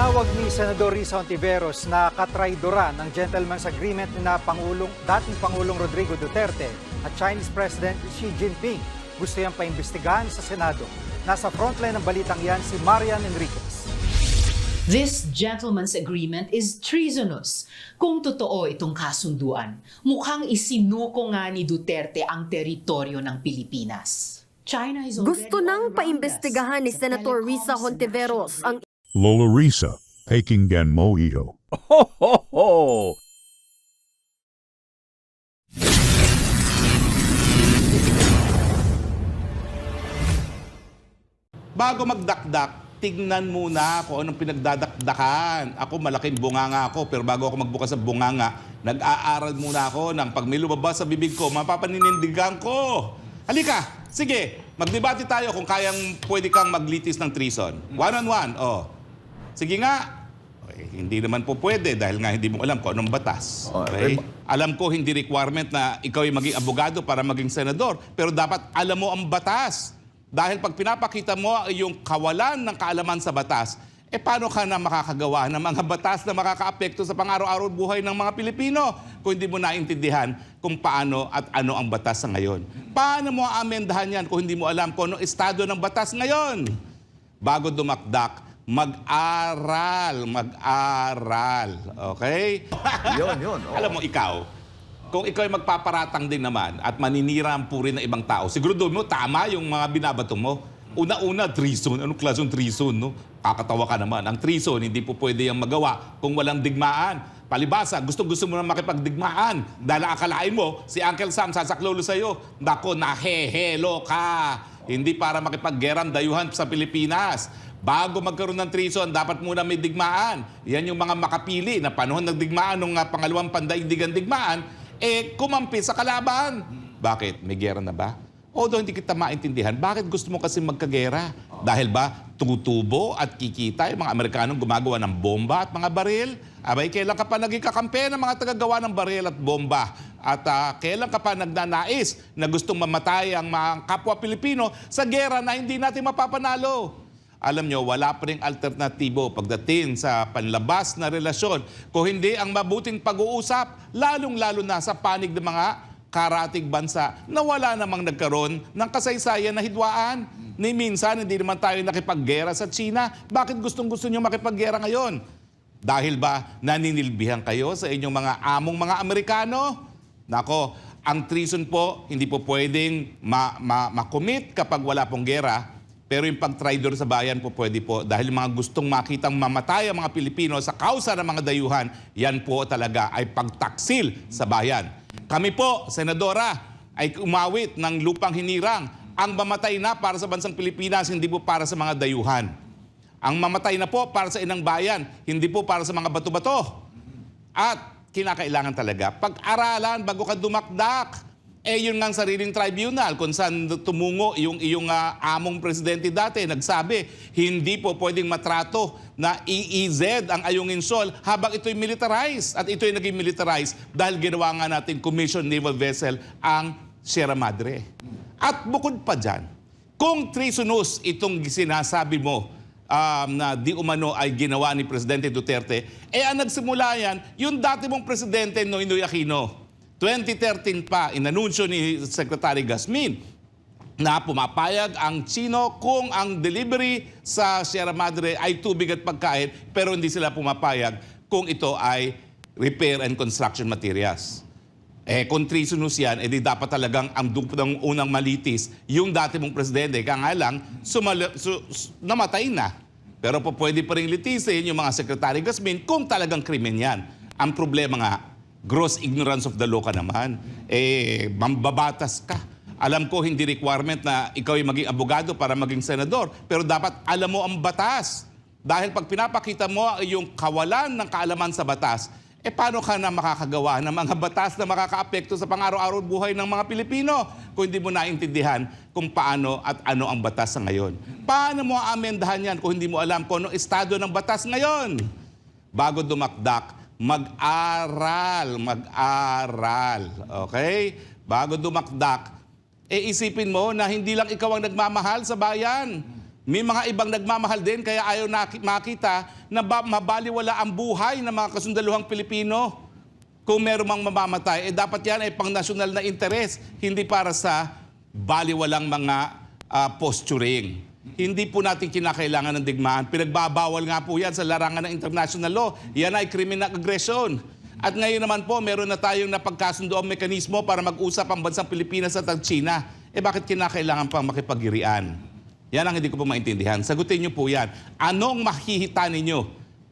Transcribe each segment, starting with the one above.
Tinawag ni Senador Risa Ontiveros na katraidoran ng gentleman's agreement na Pangulong, dating Pangulong Rodrigo Duterte at Chinese President Xi Jinping. Gusto niyang paimbestigahan sa Senado. Nasa frontline ng balitang yan si Marian Enriquez. This gentleman's agreement is treasonous. Kung totoo itong kasunduan, mukhang isinuko nga ni Duterte ang teritoryo ng Pilipinas. China is Gusto nang paimbestigahan ni Senator Risa Hontiveros ang Lola Risa, Pakinggan Mo iyo. Ho, ho, ho! Bago magdakdak, tignan muna kung anong pinagdadakdakan. Ako malaking bunganga ako, pero bago ako magbukas ng bunganga, nag-aaral muna ako ng pag may lumabas sa bibig ko, mapapaninindigan ko. Halika, sige, magdebate tayo kung kayang pwede kang maglitis ng treason. One on one, oh. Sige nga. Eh, hindi naman po pwede dahil nga hindi mo alam kung anong batas. Okay? Alam ko hindi requirement na ikaw ay maging abogado para maging senador, pero dapat alam mo ang batas. Dahil pag pinapakita mo iyong kawalan ng kaalaman sa batas, eh paano ka na makakagawa ng mga batas na makakaapekto sa pang-araw-araw buhay ng mga Pilipino kung hindi mo naintindihan kung paano at ano ang batas sa ngayon? Paano mo amendahan yan kung hindi mo alam kung ano estado ng batas ngayon? Bago dumakdak, mag-aral, mag-aral. Okay? Yun, yun. oo. Alam mo, ikaw, kung ikaw ay magpaparatang din naman at maninira ang puri ng ibang tao, siguro doon mo, tama yung mga binabato mo. Una-una, treason. Anong klaseng treason, no? Kakatawa ka naman. Ang treason, hindi po pwede yung magawa kung walang digmaan. Palibasa, gusto-gusto mo na makipagdigmaan. Dahil akalain mo, si Uncle Sam sasaklolo sa'yo. Nako, nahehelo ka. Hindi para makipaggeram dayuhan sa Pilipinas. Bago magkaroon ng treason, dapat muna may digmaan. Yan yung mga makapili na panahon ng digmaan, nung uh, pangalawang pandaigdigan digmaan, eh kumampi sa kalaban. Bakit? May gera na ba? Although hindi kita maintindihan, bakit gusto mo kasi magkagera? Dahil ba tutubo at kikita yung mga Amerikanong gumagawa ng bomba at mga baril? Abay, kailan ka pa naging kakampi ng mga tagagawa ng baril at bomba? At ah, kailan ka pa nagnanais na gustong mamatay ang mga kapwa Pilipino sa gera na hindi natin mapapanalo? Alam nyo, wala pa rin alternatibo pagdating sa panlabas na relasyon. Kung hindi ang mabuting pag-uusap, lalong-lalo na sa panig ng mga karatig bansa na wala namang nagkaroon ng kasaysayan na hidwaan. Ni minsan, hindi naman tayo nakipaggera sa China. Bakit gustong-gusto nyo makipaggera ngayon? Dahil ba naninilbihan kayo sa inyong mga among mga Amerikano? Nako, ang treason po, hindi po pwedeng ma- ma- makomit kapag wala pong gera. Pero yung pag-traidor sa bayan po pwede po dahil mga gustong makitang mamatay ang mga Pilipino sa kausa ng mga dayuhan, yan po talaga ay pagtaksil sa bayan. Kami po, Senadora, ay umawit ng lupang hinirang. Ang mamatay na para sa bansang Pilipinas, hindi po para sa mga dayuhan. Ang mamatay na po para sa inang bayan, hindi po para sa mga bato-bato. At kinakailangan talaga, pag-aralan bago ka dumakdak. Eh yun nga sariling tribunal kung saan tumungo yung iyong ah, among presidente dati nagsabi hindi po pwedeng matrato na EEZ ang Ayungin Sol habang ito'y militarized at ito'y naging militarized dahil ginawa nga natin commission naval vessel ang Sierra Madre. At bukod pa dyan, kung treasonous itong sinasabi mo um, na di umano ay ginawa ni Presidente Duterte, eh ang nagsimula yan, yung dati mong Presidente Noynoy Aquino. 2013 pa, inanunsyo ni Secretary Gasmin na pumapayag ang Chino kung ang delivery sa Sierra Madre ay tubig at pagkain pero hindi sila pumapayag kung ito ay repair and construction materials. Eh, kung treasonous yan, edi dapat talagang ang ng unang malitis, yung dati mong presidente, kaya nga lang, sumali- su- su- namatay na. Pero po pwede pa rin litisin yung mga Secretary Gasmin kung talagang krimen yan. Ang problema nga, gross ignorance of the law ka naman. Eh, mambabatas ka. Alam ko hindi requirement na ikaw ay maging abogado para maging senador, pero dapat alam mo ang batas. Dahil pag pinapakita mo iyong kawalan ng kaalaman sa batas, eh paano ka na makakagawa ng mga batas na makakaapekto sa pang-araw-araw buhay ng mga Pilipino kung hindi mo naintindihan kung paano at ano ang batas sa ngayon? Paano mo amendahan yan kung hindi mo alam kung ano estado ng batas ngayon? Bago dumakdak, mag-aral, mag-aral. Okay? Bago dumakdak, eh isipin mo na hindi lang ikaw ang nagmamahal sa bayan. May mga ibang nagmamahal din kaya ayaw makita na ba, mabaliwala ang buhay ng mga kasundaluhang Pilipino. Kung meron mang mamamatay, eh dapat yan ay pang nasyonal na interes, hindi para sa baliwalang mga ah, posturing. Hindi po natin kinakailangan ng digmaan. Pinagbabawal nga po yan sa larangan ng international law. Yan ay criminal aggression. At ngayon naman po, meron na tayong napagkasundo ang mekanismo para mag-usap ang bansang Pilipinas at ang China. Eh bakit kinakailangan pang makipagirian? Yan ang hindi ko po maintindihan. Sagutin niyo po yan. Anong makikita ninyo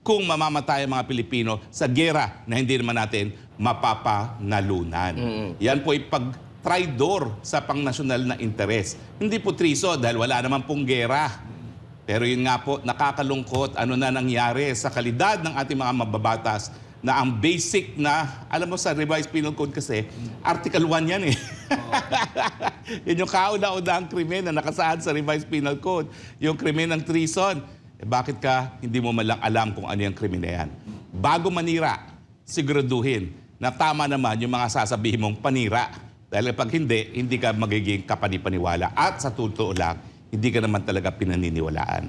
kung mamamatay ang mga Pilipino sa gera na hindi naman natin mapapanalunan? Yan po ay pag-traidor sa pangnasyonal na interes. Hindi po triso dahil wala naman pong gera. Pero yun nga po, nakakalungkot ano na nangyari sa kalidad ng ating mga mababatas na ang basic na, alam mo sa revised penal code kasi, Article 1 yan eh. yun yung kauna-unahang krimen na nakasaad sa revised penal code. Yung krimen ng treason. Eh bakit ka hindi mo malang alam kung ano yung krimen na yan? Bago manira, siguraduhin na tama naman yung mga sasabihin mong panira. Dahil pag hindi, hindi ka magiging kapanipaniwala. At sa totoo lang, hindi ka naman talaga pinaniniwalaan.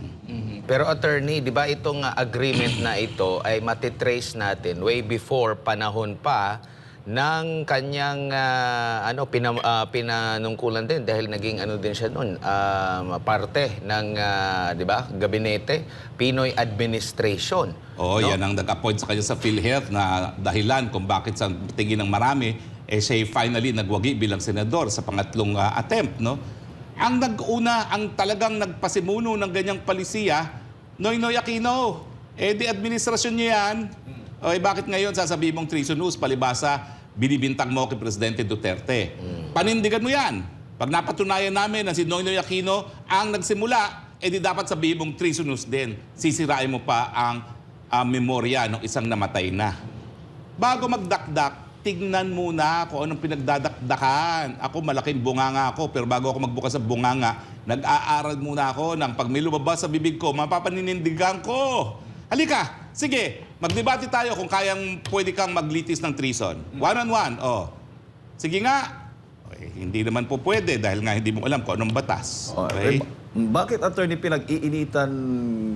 Pero attorney, di ba itong uh, agreement na ito ay matitrace natin way before panahon pa ng kanyang ah, ano pina, ah, pinanungkulan din dahil naging ano din siya noon ah, parte ng ah, di ba gabinete Pinoy administration. Oo, no? yan ang nag-appoint sa kanya sa PhilHealth na dahilan kung bakit sa tingin ng marami, eh siya finally nagwagi bilang senador sa pangatlong ah, attempt, no? Ang nag-una, ang talagang nagpasimuno ng ganyang palisiya, Noynoy Aquino. Eh di administrasyon niya yan. O eh, bakit ngayon sasabihin mong treason news, palibasa, binibintang mo kay Presidente Duterte. Panindigan mo yan. Pag napatunayan namin na si Noynoy Aquino ang nagsimula, eh di dapat sabihin mong treason news din. Sisirain mo pa ang ah, memorya ng isang namatay na. Bago magdakdak, tignan muna kung anong pinagdadakdakan. Ako, malaking bunganga ako, pero bago ako magbukas sa bunganga, nag-aaral muna ako ng pag may lumabas sa bibig ko, mapapaninindigan ko. Halika, sige, magdebate tayo kung kayang pwede kang maglitis ng treason. One-on-one, oh. Sige nga. Eh, hindi naman po pwede dahil nga hindi mo alam kung anong batas. Oh, Okay? Ba- bakit attorney pinag-iinitan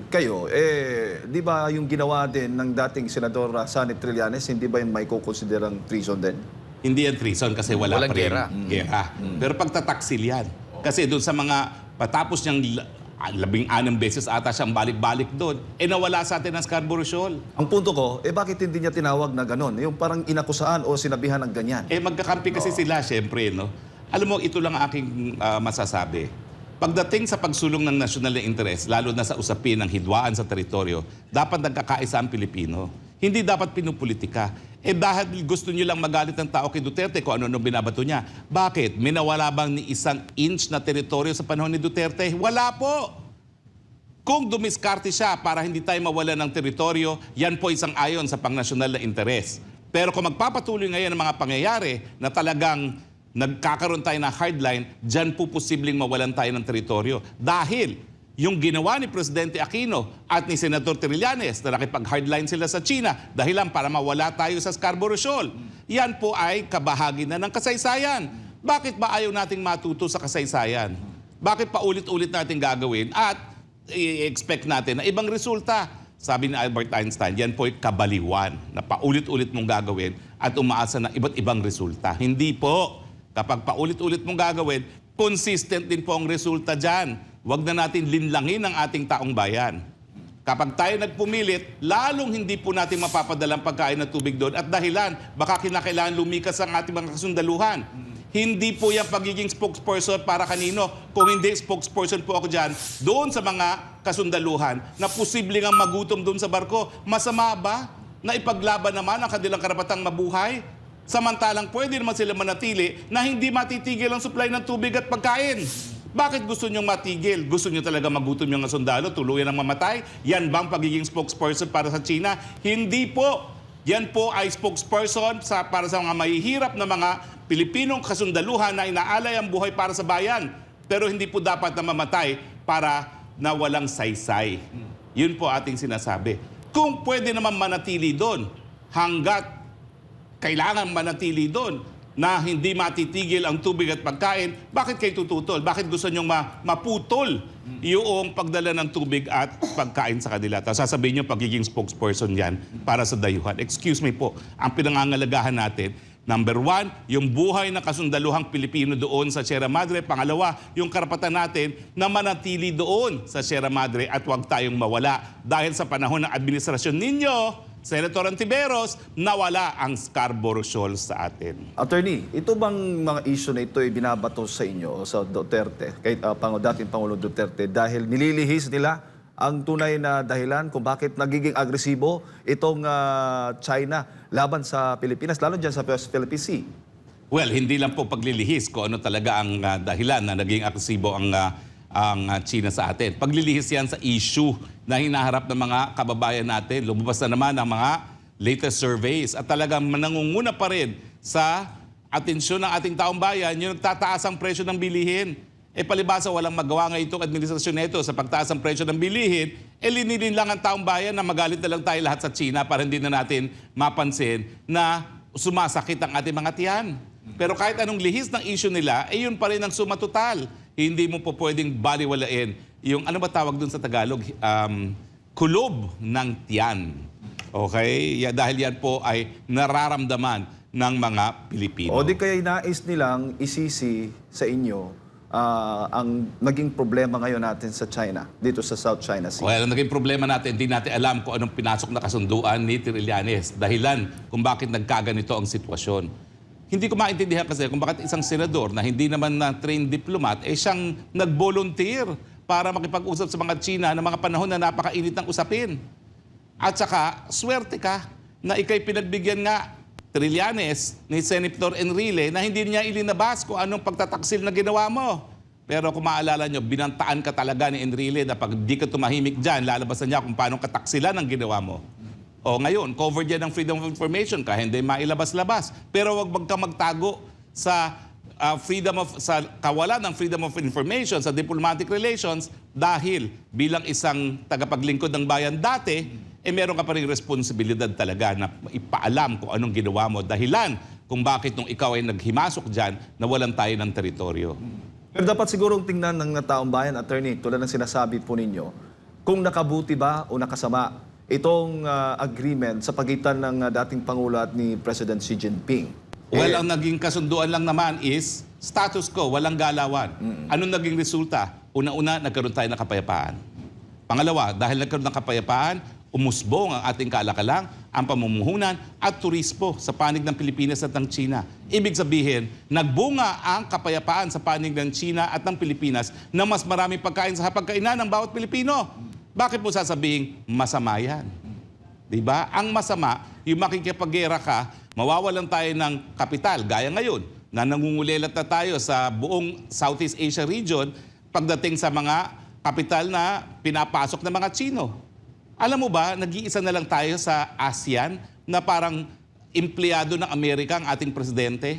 kayo? Eh, di ba yung ginawa din ng dating Senador uh, Sonny Trillanes, hindi ba yung may kukonsiderang treason din? Hindi yan treason kasi wala Walang pa rin gera. gera. Pero pagtataksil yan. Kasi doon sa mga patapos niyang ah, labing anong beses ata siyang balik-balik doon, eh nawala sa atin ang Scarborough Shoal. Ang punto ko, eh bakit hindi niya tinawag na ganon? Yung parang inakusaan o sinabihan ng ganyan. Eh magkakampi kasi sila, syempre, no? Alam mo, ito lang ang aking ah, masasabi. Pagdating sa pagsulong ng nasyonal na interes, lalo na sa usapin ng hidwaan sa teritoryo, dapat nagkakaisa ang Pilipino. Hindi dapat pinupolitika. Eh dahil gusto niyo lang magalit ng tao kay Duterte kung ano-ano binabato niya. Bakit? Minawala bang ni isang inch na teritoryo sa panahon ni Duterte? Wala po! Kung dumiskarte siya para hindi tayo mawala ng teritoryo, yan po isang ayon sa pangnasyonal na interes. Pero kung magpapatuloy ngayon ang mga pangyayari na talagang nagkakaroon tayo ng hardline, dyan po posibleng mawalan tayo ng teritoryo. Dahil yung ginawa ni Presidente Aquino at ni Senator Trillanes na nakipag-hardline sila sa China dahilan para mawala tayo sa Scarborough Shoal. Yan po ay kabahagi na ng kasaysayan. Bakit ba ayaw nating matuto sa kasaysayan? Bakit pa ulit-ulit natin gagawin at i-expect natin na ibang resulta? Sabi ni Albert Einstein, yan po ay kabaliwan na paulit-ulit mong gagawin at umaasa ng iba't ibang resulta. Hindi po. Kapag paulit-ulit mong gagawin, consistent din po ang resulta dyan. Huwag na natin linlangin ang ating taong bayan. Kapag tayo nagpumilit, lalong hindi po natin mapapadalang pagkain ng tubig doon at dahilan, baka kinakailangan lumikas ang ating mga kasundaluhan. Hindi po yung pagiging spokesperson para kanino. Kung hindi, spokesperson po ako dyan, doon sa mga kasundaluhan na posible nga magutom doon sa barko. Masama ba na ipaglaban naman ang kanilang karapatang mabuhay? Samantalang pwede naman sila manatili na hindi matitigil ang supply ng tubig at pagkain. Bakit gusto nyong matigil? Gusto nyo talaga magutom yung sundalo, tuluyan ang mamatay? Yan bang pagiging spokesperson para sa China? Hindi po. Yan po ay spokesperson sa, para sa mga mahihirap na mga Pilipinong kasundaluhan na inaalay ang buhay para sa bayan. Pero hindi po dapat na mamatay para na walang saysay. Yun po ating sinasabi. Kung pwede naman manatili doon hanggat kailangan manatili doon, na hindi matitigil ang tubig at pagkain, bakit kayo tututol? Bakit gusto nyong ma- maputol yung pagdala ng tubig at pagkain sa kanila? Tapos sasabihin nyo, pagiging spokesperson yan para sa dayuhan. Excuse me po, ang pinangangalagahan natin, Number one, yung buhay ng kasundaluhang Pilipino doon sa Sierra Madre. Pangalawa, yung karapatan natin na manatili doon sa Sierra Madre at huwag tayong mawala. Dahil sa panahon ng administrasyon ninyo, Senator Antiveros, nawala ang Scarborough Shoals sa atin. Attorney, ito bang mga issue na ito ay binabato sa inyo, sa Duterte, kay uh, Pang- dating Pangulo Duterte, dahil nililihis nila ang tunay na dahilan kung bakit nagiging agresibo itong ah, China laban sa Pilipinas, lalo dyan sa Philippine Sea? Well, hindi lang po paglilihis kung ano talaga ang ah, dahilan na naging agresibo ang ah, ang ah, China sa atin. Paglilihis yan sa issue na hinaharap ng mga kababayan natin. Lumabas na naman ang mga latest surveys at talagang nangunguna pa rin sa atensyon ng ating taong bayan yung nagtataas ang presyo ng bilihin. E palibasa walang magawa ngayon itong administrasyon nito sa pagtaas ng presyo ng bilihin, e linilin lang ang taong bayan na magalit na lang tayo lahat sa China para hindi na natin mapansin na sumasakit ang ating mga tiyan. Pero kahit anong lihis ng issue nila, eh yun pa rin ang sumatotal. Hindi mo po pwedeng baliwalain yung ano ba tawag dun sa Tagalog? Um, kulob ng tiyan. Okay? Ya, dahil yan po ay nararamdaman ng mga Pilipino. O di kaya nais nilang isisi sa inyo ah, ang naging problema ngayon natin sa China, dito sa South China Sea. Well, ang naging problema natin, hindi natin alam kung anong pinasok na kasunduan ni Trillanes. Dahilan kung bakit nagkaganito ang sitwasyon. Hindi ko maintindihan kasi kung bakit isang senador na hindi naman na trained diplomat, eh siyang nag-volunteer para makipag-usap sa mga China ng mga panahon na napakainit ng usapin. At saka, swerte ka na ikay pinagbigyan nga Trillanes ni Senator Enrile na hindi niya ilinabas kung anong pagtataksil na ginawa mo. Pero kung maalala nyo, binantaan ka talaga ni Enrile na pag di ka tumahimik dyan, lalabasan niya kung paano kataksilan ang ginawa mo. O ngayon, covered yan ng freedom of information ka, hindi mailabas-labas. Pero wag wag ka magtago sa ah, freedom of sa kawalan ng freedom of information sa diplomatic relations dahil bilang isang tagapaglingkod ng bayan dati, eh meron ka pa rin responsibilidad talaga na ipaalam kung anong ginawa mo dahilan kung bakit nung ikaw ay naghimasok dyan, nawalan tayo ng teritoryo. Pero dapat sigurong tingnan ng taong bayan, attorney, tulad ng sinasabi po ninyo, kung nakabuti ba o nakasama itong ah, agreement sa pagitan ng ah, dating Pangulo at ni President Xi Jinping. Well, Eh, ang naging kasunduan lang naman is status quo, walang galawan. Anong naging resulta? Una-una, nagkaroon tayo ng kapayapaan. Pangalawa, dahil nagkaroon ng kapayapaan, umusbong ang ating kalakalang, ang pamumuhunan at turismo sa panig ng Pilipinas at ng China. Ibig sabihin, nagbunga ang kapayapaan sa panig ng China at ng Pilipinas na mas maraming pagkain sa hapagkainan ng bawat Pilipino. Bakit po sasabihin masama yan? Di ba? Ang masama, yung makikipaggera ka, mawawalan tayo ng kapital. Gaya ngayon, na nangungulilat na tayo sa buong Southeast Asia region pagdating sa mga kapital na pinapasok ng mga Chino. Alam mo ba, nag-iisa na lang tayo sa ASEAN na parang empleyado ng Amerika ang ating presidente?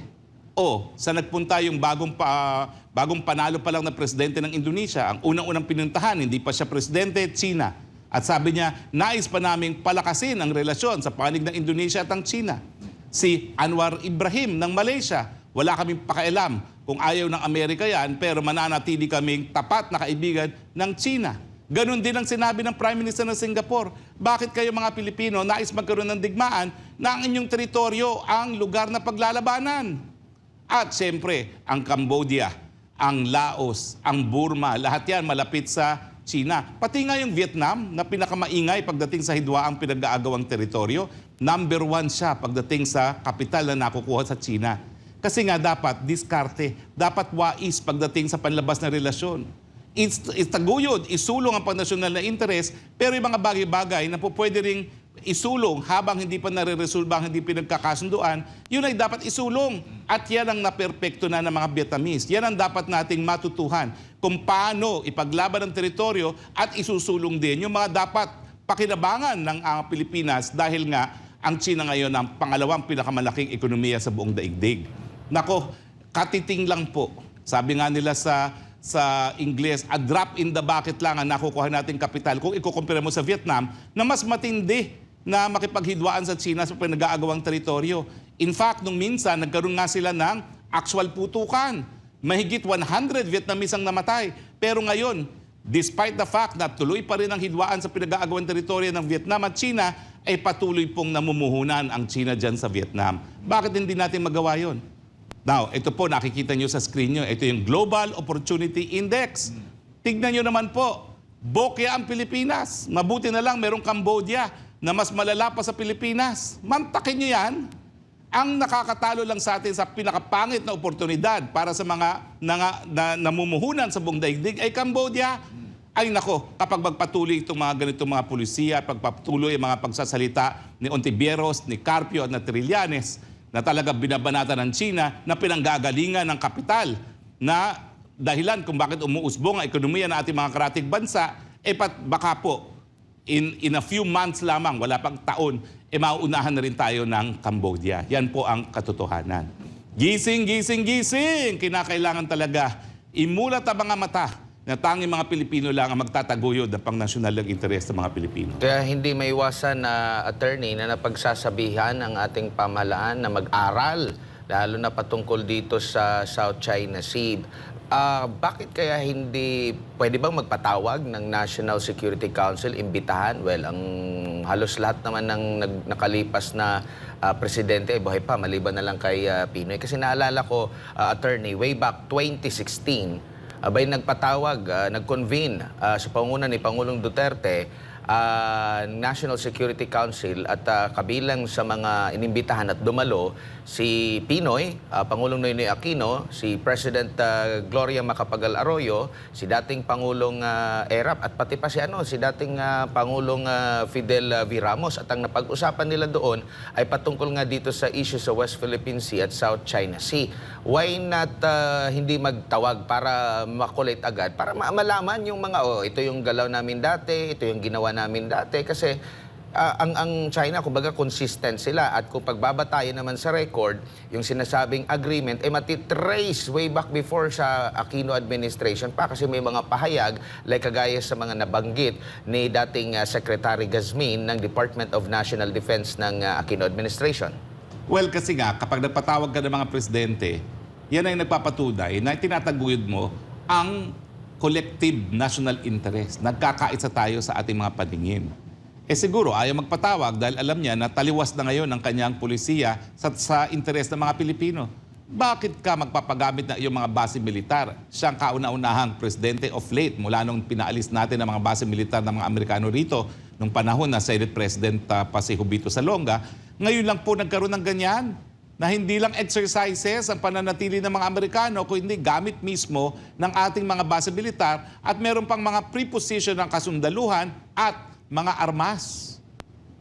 O, sa nagpunta yung bagong, pa, bagong panalo pa lang na presidente ng Indonesia, ang unang-unang pinuntahan, hindi pa siya presidente, China. At sabi niya, nais pa naming palakasin ang relasyon sa panig ng Indonesia at ang China. Si Anwar Ibrahim ng Malaysia, wala kaming pakialam kung ayaw ng Amerika yan, pero mananatili kaming tapat na kaibigan ng China. Ganon din ang sinabi ng Prime Minister ng Singapore. Bakit kayo mga Pilipino nais magkaroon ng digmaan na ang inyong teritoryo ang lugar na paglalabanan? At siyempre, ang Cambodia, ang Laos, ang Burma, lahat yan malapit sa China. Pati nga yung Vietnam na pinakamaingay pagdating sa hidwa ang pinag-aagawang teritoryo, number one siya pagdating sa kapital na nakukuha sa China. Kasi nga dapat diskarte, dapat wais pagdating sa panlabas na relasyon. Itaguyod, isulong ang panasyonal na interes, pero yung mga bagay-bagay na po pwede ring isulong habang hindi pa nare-resolve hindi pinagkakasunduan, yun ay dapat isulong. At yan ang naperpekto na ng mga Vietnamese. Yan ang dapat nating matutuhan kung paano ipaglaban ang teritoryo at isusulong din yung mga dapat pakinabangan ng ah, Pilipinas dahil nga ang China ngayon ang pangalawang pinakamalaking ekonomiya sa buong daigdig. Nako, katiting lang po. Sabi nga nila sa sa Ingles, a drop in the bucket lang ang nakukuha nating kapital kung ikukumpira mo sa Vietnam na mas matindi na makipaghidwaan sa China sa pinag-aagawang teritoryo. In fact, nung minsan, nagkaroon nga sila ng actual putukan. Mahigit 100 Vietnamese ang namatay. Pero ngayon, despite the fact na tuloy pa rin ang hidwaan sa pinag-aagawang teritoryo ng Vietnam at China, ay patuloy pong namumuhunan ang China dyan sa Vietnam. Bakit hindi natin magawa yon? Now, ito po, nakikita nyo sa screen nyo. Ito yung Global Opportunity Index. Tignan nyo naman po, bokya ang Pilipinas. Mabuti na lang merong Cambodia na mas malala pa sa Pilipinas. Mantakin nyo yan. Ang nakakatalo lang sa atin sa pinakapangit na oportunidad para sa mga na, na, namumuhunan sa buong daigdig ay Cambodia. Ay nako, kapag magpatuloy itong mga ganitong mga pulisiya, pagpatuloy ang mga pagsasalita ni Ontiveros, ni Carpio at na Trillanes na talaga binabanata ng China na pinanggagalingan ng kapital na dahilan kung bakit umuusbong ang ekonomiya ng ating mga karatig bansa, eh pat, baka po in, in a few months lamang, wala pang taon, eh mauunahan na rin tayo ng Cambodia. Yan po ang katotohanan. Gising, gising, gising! Kinakailangan talaga imulat ang mga mata na tanging mga Pilipino lang ang magtataguyod ng pang-nasyonal ng interes ng mga Pilipino. Kaya hindi maiwasan na attorney na napagsasabihan ang ating pamahalaan na mag-aral lalo na patungkol dito sa South China Sea. Ah, bakit kaya hindi pwede bang magpatawag ng National Security Council imbitahan? Well, ang halos lahat naman ng nag- nakalipas na ah, presidente ay buhay pa maliban na lang kay ah, Pinoy kasi naalala ko ah, attorney way back 2016 abay nagpatawag, ah, nag-convene ah, sa pangunguna ni Pangulong Duterte ah, National Security Council at ah, kabilang sa mga inimbitahan at dumalo si Pinoy, ah, Pangulong Noynoy Aquino, si President ah, Gloria Macapagal Arroyo, si dating Pangulong ah, Erap at pati pa si ano si dating ah, Pangulong ah, Fidel ah, V. Ramos at ang napag-usapan nila doon ay patungkol nga dito sa issue sa West Philippine Sea at South China Sea. Why not ah, hindi magtawag para makulit agad para ma- malaman yung mga oh ito yung galaw namin dati, ito yung ginawa namin dati kasi ah, ang ang China kumbaga consistent sila at kung pagbabatayan naman sa record yung sinasabing agreement ay matitrace way back before sa Aquino administration pa kasi may mga pahayag like kagaya sa mga nabanggit ni dating ah, Secretary Gazmin ng Department of National Defense ng ah, Aquino administration. Well, kasi nga, kapag nagpatawag ka ng mga presidente, yan ay nagpapatunay na tinataguyod mo ang collective national interest. Nagkakaisa tayo sa ating mga paningin. Eh siguro, ayaw magpatawag dahil alam niya na taliwas na ngayon ang kanyang polisiya sa, sa interes ng mga Pilipino. Bakit ka magpapagamit ng iyong mga base militar? Siyang kauna-unahang presidente of late mula nung pinaalis natin ang mga base militar ng mga Amerikano rito nung panahon na Senate President uh, pa si Hubito Salonga. Ngayon lang po nagkaroon ng ganyan na hindi lang exercises ang pananatili ng mga Amerikano, kundi gamit mismo ng ating mga base militar at meron pang mga preposition ng kasundaluhan at mga armas.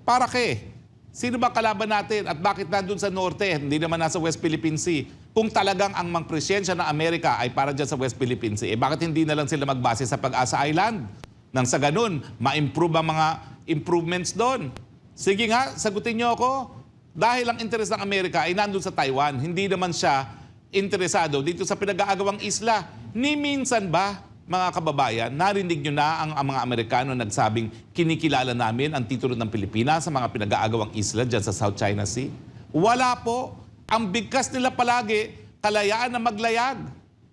Para kay? Sino ba kalaban natin at bakit nandun sa norte, hindi naman nasa West Philippine Sea? Kung talagang ang mang presyensya ng Amerika ay para dyan sa West Philippine Sea, eh bakit hindi na lang sila magbase sa Pag-asa Island? Nang sa ganun, ma-improve ang mga improvements doon. Sige nga, sagutin niyo ako. Dahil ang interes ng Amerika ay nandun sa Taiwan, hindi naman siya interesado dito sa pinag-aagawang isla. Ni minsan ba, mga kababayan, narinig nyo na ang, ang mga Amerikano nagsabing kinikilala namin ang titulo ng Pilipinas sa mga pinag-aagawang isla dyan sa South China Sea? Wala po. Ang bigkas nila palagi, kalayaan na maglayag.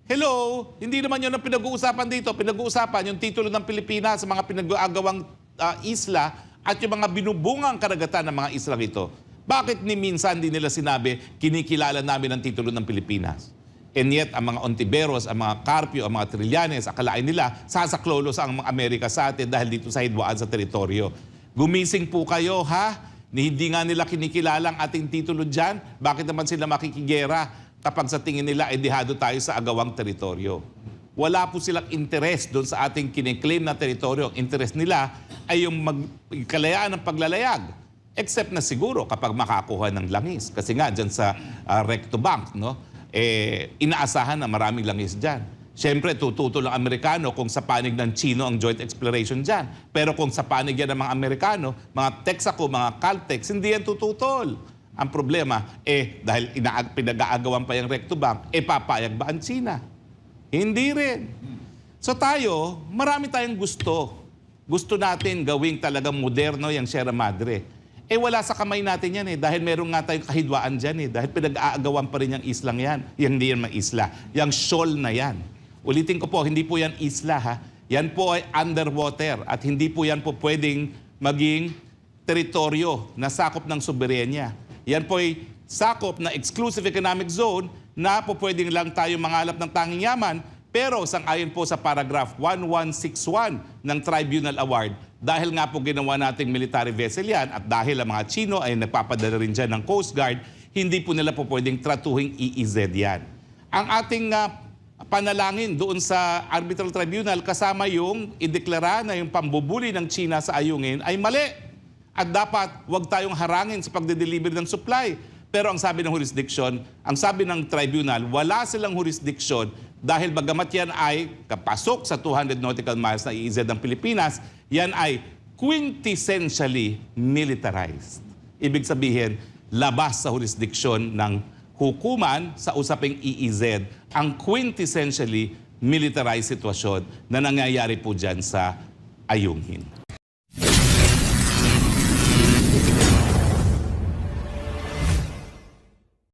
Hello, hindi naman yun ang pinag-uusapan dito. Pinag-uusapan yung titulo ng Pilipinas sa mga pinag-aagawang ah, isla at yung mga binubungang karagatan ng mga isla ito. Bakit ni minsan di nila sinabi, kinikilala namin ang titulo ng Pilipinas? And yet, ang mga Ontiveros, ang mga Carpio, ang mga Trillanes, akalain nila, sasaklolos ang mga Amerika sa atin dahil dito sa hidwaan sa teritoryo. Gumising po kayo, ha? Ni hindi nga nila kinikilala ang ating titulo dyan. Bakit naman sila makikigera kapag sa tingin nila, edihado tayo sa agawang teritoryo? Wala po silang interest doon sa ating kiniklaim na teritoryo. Ang interest nila ay yung mag- kalayaan ng paglalayag. Except na siguro kapag makakuha ng langis. Kasi nga dyan sa uh, Recto Bank, no? eh, inaasahan na maraming langis dyan. Siyempre, tututo lang Amerikano kung sa panig ng Chino ang joint exploration dyan. Pero kung sa panig yan ng mga Amerikano, mga Texaco, mga Caltex, hindi yan tututol. Ang problema, eh, dahil ina- pinag-aagawan pa yung Recto Bank, eh, papayag ba ang China? Hindi rin. So tayo, marami tayong gusto. Gusto natin gawing talagang moderno yung Sierra Madre. Eh wala sa kamay natin yan eh dahil meron nga tayong kahidwaan dyan eh dahil pinag-aagawan pa rin yung islang yan. Yung hindi yan isla. Yung shoal na yan. Ulitin ko po, hindi po yan isla ha. Yan po ay underwater at hindi po yan po pwedeng maging teritoryo na sakop ng soberenya. Yan po ay sakop na exclusive economic zone na po pwedeng lang tayo mangalap ng tanging yaman pero sang-ayon po sa paragraph 1161 ng Tribunal Award, dahil nga po ginawa nating military vessel yan at dahil ang mga Chino ay nagpapadala rin dyan ng Coast Guard, hindi po nila po pwedeng tratuhing EEZ yan. Ang ating ah, panalangin doon sa arbitral tribunal kasama yung ideklara na yung pambubuli ng China sa ayungin ay mali. At dapat wag tayong harangin sa pagde-deliver ng supply. Pero ang sabi ng jurisdiction, ang sabi ng tribunal, wala silang jurisdiction dahil bagamat yan ay kapasok sa 200 nautical miles na EEZ ng Pilipinas, yan ay quintessentially militarized. Ibig sabihin, labas sa jurisdiction ng hukuman sa usaping EEZ ang quintessentially militarized sitwasyon na nangyayari po dyan sa Ayungin.